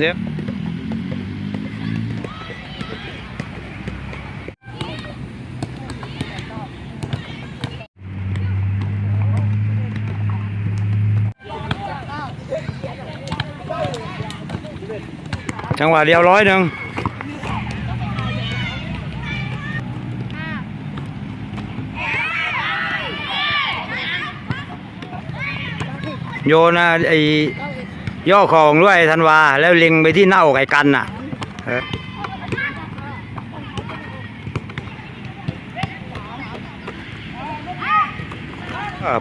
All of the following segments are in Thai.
เดี๋ยวจังหวะเดี ย่อของด้วยธันวา แล้วเล็งไปที่หน้าอกไอ้กันน่ะ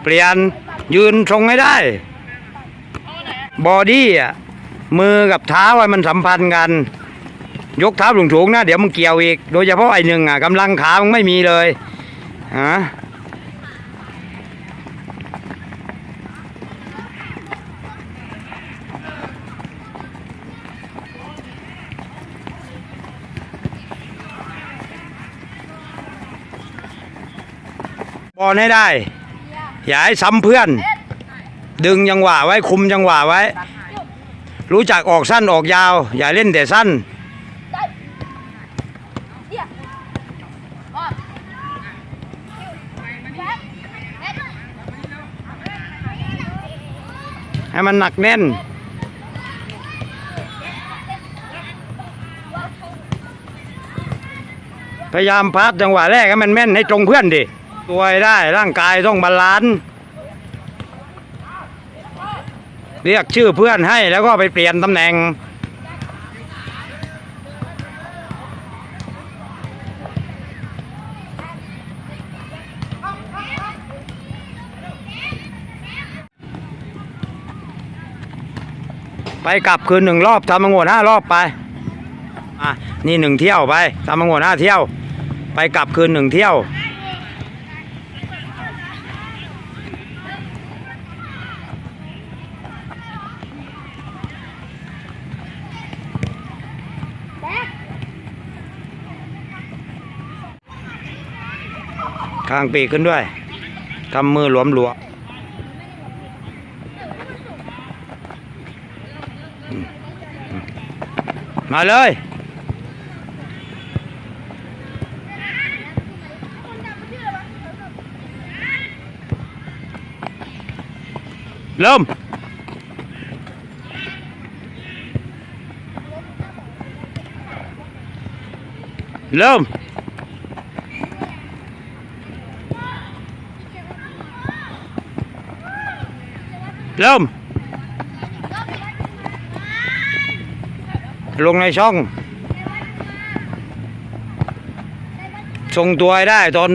เปลี่ยนยืนทรงให้ได้ บอดี้อะมือกับเท้าอะมันสัมพันธ์กัน ยกเท้าสูงๆนะเดี๋ยวมึงเกี่ยวอีก โดยเฉพาะไอ้หนึ่งอะกำลังขามึงไม่มีเลยฮะ บอลให้ได้ อย่าให้ซ้ำเพื่อน ดึงจังหวะไว้คุมจังหวะไว้ รู้จักออกสั้นออกยาว อย่าเล่นแต่สั้น ให้มันหนักแน่นพยายามพัดจังหวะแรกให้มันแม่นให้ตรงเพื่อนดิ ตัวให้ได้ร่างกายต้องบาลานซ์เรียกชื่อเพื่อนให้แล้วก็ไปเปลี่ยนตำแหน่ง ไปกลับคืนหนึ่งรอบทำมังวดห้ารอบไป อะ นี่หนึ่งเที่ยวไปทำมังวดห้าเที่ยว ไปกลับคืนหนึ่งเที่ยว ข้างปีกขึ้นด้วยทำมือหลวมหลวมมาเลย เริ่มเริ่ม เริ่ม ลงในช่อง ทรงตัวได้ตอน